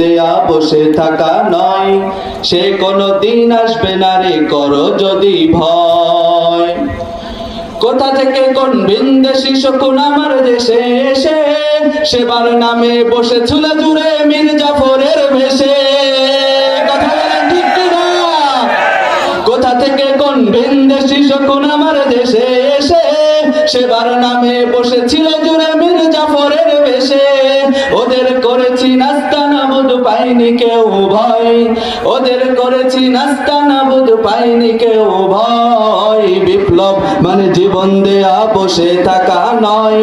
দেয়া বসে থাকা নয়। সে কোনো দিন আসবে না রে, করো যদি ভয়। কোথা থেকে কোন বিন্দেশি শকুন আমার দেশে এসে, সেবার নামে বসে চুলে জুড়ে মীর জাফরের ভেসে। কোথা থেকে কোন বিন্দেশি শকুন আমার দেশে এসে, সেবার নামে বসেছিল জুড়ে করেছি নাস্তা নাবুদ পাইনি কেউ ভয়। ওদের করেছি নাস্তা নাবুদ পাইনি কেউ ভয়। বিপ্লব মানে জীবন দেয়া, বসে থাকা নয়।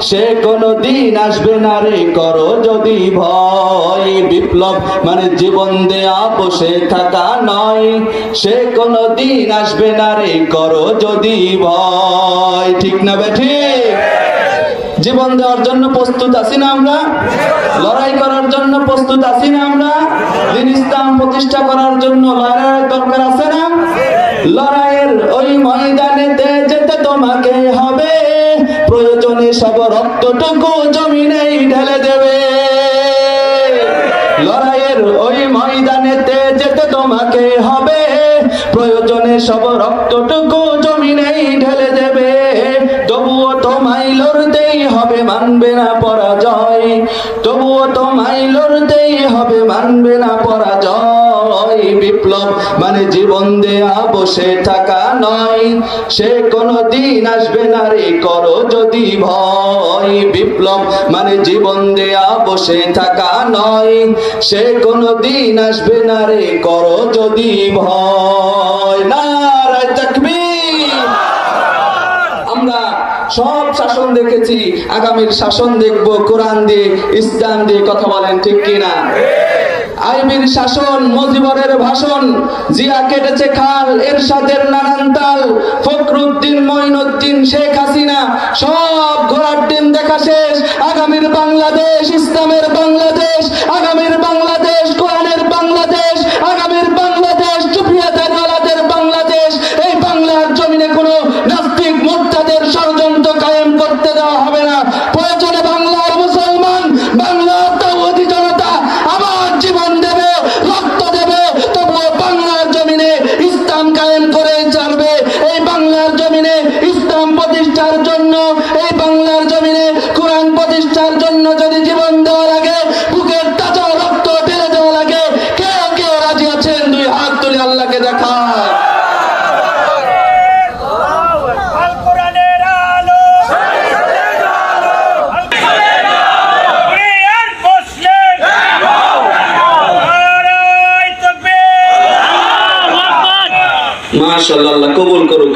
সে কোনো দিন আসবে না রে, করো যদি ভয়। বিপ্লব মানে জীবন দেয়া, বসে থাকা নয়। সে কোনো দিন আসবে না রে, করো যদি ভয়। ঠিক না বেঠি? জীবন দেওয়ার জন্য প্রস্তুত আছি না আমরা? লড়াই করার জন্য প্রস্তুত আছি না আমরা? দিন ইসলাম প্রতিষ্ঠা করার জন্য লড়াইয়ের দরকার আছে না? লড়াইয়ের ওই ময়দানেতে যেতে তোমাকে হবে। প্রয়োজনে সব রক্তটুকু জমিনেই ঢেলে দেবে। লড়াইয়ের ওই ময়দানেতে যেতে তোমাকে হবে। প্রয়োজনে সব রক্তটুকু লড়তেই হবে, মানবে না পরাজয়, বিপ্লব। মানে জীবন দেয়া বসে থাকা নয়, সে কোনো দিন আসবে না রে, করো যদি ভয়। বিপ্লব মানে জীবন দেয়া বসে থাকা নয়, সে কোনো দিন আসবে না রে, করো যদি ভয়। না তাকবীর আমরা সব শাসন দেখেছি। আগামীর শাসন দেখব, কোরআন দিয়ে, ইসলাম দিয়ে কথা বলেন ঠিক কিনা? আইবির শাসন, মজিবরের ভাষণ, জিয়া কেটেছে খাল, এরশাদের নানান তাল, ফখরুদ্দিন, মঈনুদ্দিন, শেখ হাসিনা, সব ঘোড়ার দিন দেখা শেষ আগামীর বাংলাদেশ ইসলামের বাংলাদেশ আগামীর বাংলাদেশ কোরআনের বাংলাদেশ আগামীর বাংলাদেশ চুপিয়াদের গলাদের বাংলাদেশ এই বাংলার জমিনে কোনো নাস্তিক মোর্চাদের ষড়যন্ত্র কায়েম করতে দেওয়া হবে না প্রয়োজনে বাংলার মুসলমান বাংলার তাওয়াতি জনতা আবার জীবন দেবে রক্ত দেবে তবুও বাংলার জমিনে ইসলাম কায়েম করে চলবে এই বাংলার জমিনে ইসলাম প্রতিষ্ঠার জন্য এই বাংলার জমিনে কোরআন প্রতিষ্ঠার জন্য যদি জীবন দেওয়া লাগে বুকের তাজা রক্ত ঢেলে দেওয়া লাগে কে কে রাজি আছেন? দুই হাত তুলে আল্লাহকে দেখায়। আল কোরআনের আলো। কোরআন মুসলিম নারায়ে তাকবীর। মাশাআল্লাহ আল্লাহ কবুল করুক।